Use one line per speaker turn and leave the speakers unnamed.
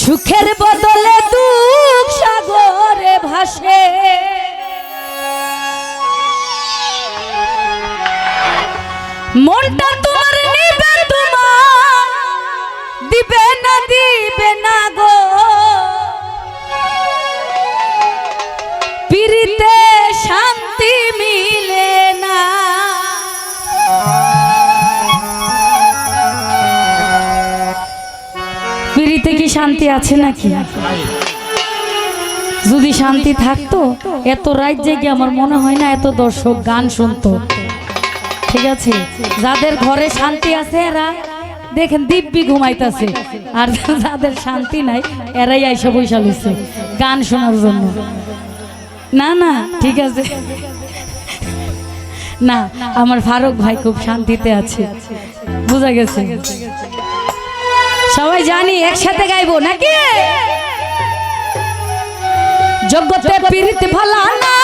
সুখের বদলে দুঃখ সাগরে ভাসে। মনটা তোমার নিবে তোমার দিবে না দিবে আছে নাকি? যদি শান্তি থাকতো, এত রাত জেগে আমার মনে হয় না এত দর্শক গান শুনতো। ঠিক আছে? যাদের ঘরে শান্তি আছে এরা, দেখেন দিব্যি ঘুমাইতেছে। আর যাদের শান্তি নাই, এরাই আইসা বৈশা লইছে গান শোনার জন্য। না না, ঠিক আছে। না, আমার ফারুক ভাই খুব শান্তিতে আছে। বোঝা গেছে? সবাই জানি একসাথে গাইবো নাকি? যোগ্যতে পীড়িত ভালা না